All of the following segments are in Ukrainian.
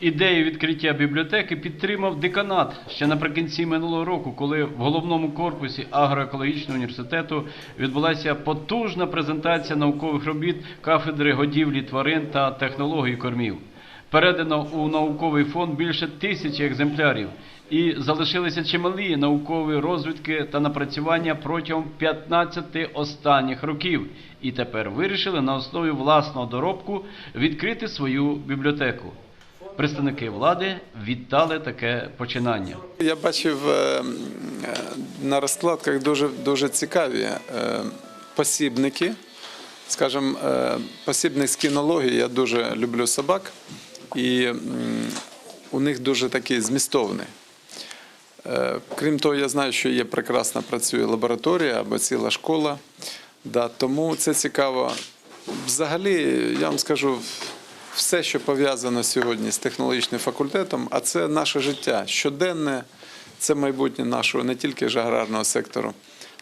Ідею відкриття бібліотеки підтримав деканат ще наприкінці минулого року, коли в головному корпусі агроекологічного університету відбулася потужна презентація наукових робіт кафедри годівлі тварин та технології кормів. Передано у науковий фонд більше тисячі екземплярів, і залишилися чималі наукові розвідки та напрацювання протягом 15 останніх років. І тепер вирішили на основі власного доробку відкрити свою бібліотеку. Представники влади вітали таке починання. Я бачив е, на розкладках дуже, дуже цікаві е, посібники. Скажімо, е, посібник з кінології, я дуже люблю собак, і у них дуже такий змістовний. Крім того, я знаю, що є прекрасно працює лабораторія або ціла школа. Да, тому це цікаво. Взагалі, я вам скажу, все, що пов'язано сьогодні з технологічним факультетом, а це наше життя щоденне, це майбутнє нашого не тільки ж аграрного сектору,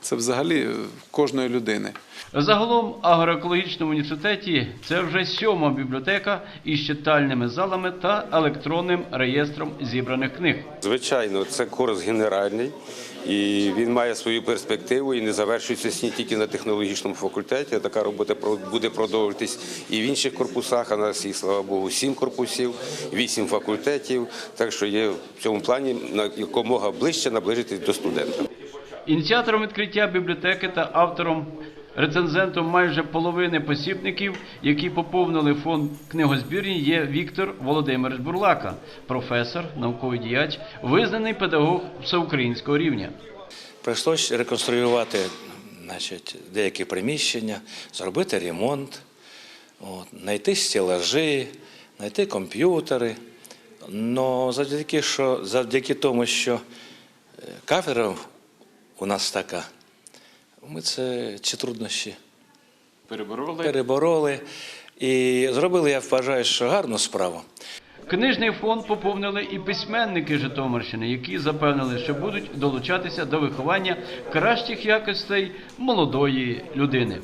це взагалі кожної людини. Загалом в агроекологічному університеті це вже сьома бібліотека із читальними залами та електронним реєстром зібраних книг. Звичайно, це курс генеральний, і він має свою перспективу і не завершується не тільки на технологічному факультеті. Така робота про- буде продовжуватись і в інших корпусах. А нас їх, слава Богу, сім корпусів, вісім факультетів. Так що є в цьому плані на якомога ближче наближитись до студента. Ініціатором відкриття бібліотеки та автором рецензентом майже половини посібників, які поповнили фонд книгозбірні, є Віктор Володимирович Бурлака, професор, науковий діяч, визнаний педагог всеукраїнського рівня. Прийшлось реконструювати значить, деякі приміщення, зробити ремонт, от, знайти стелажі, знайти комп'ютери. Но завдяки, що, завдяки тому, що е, кафедра у нас така, ми це ці труднощі Перебороли. перебороли і зробили, я вважаю, що гарну справу. Книжний фонд поповнили і письменники Житомирщини, які запевнили, що будуть долучатися до виховання кращих якостей молодої людини.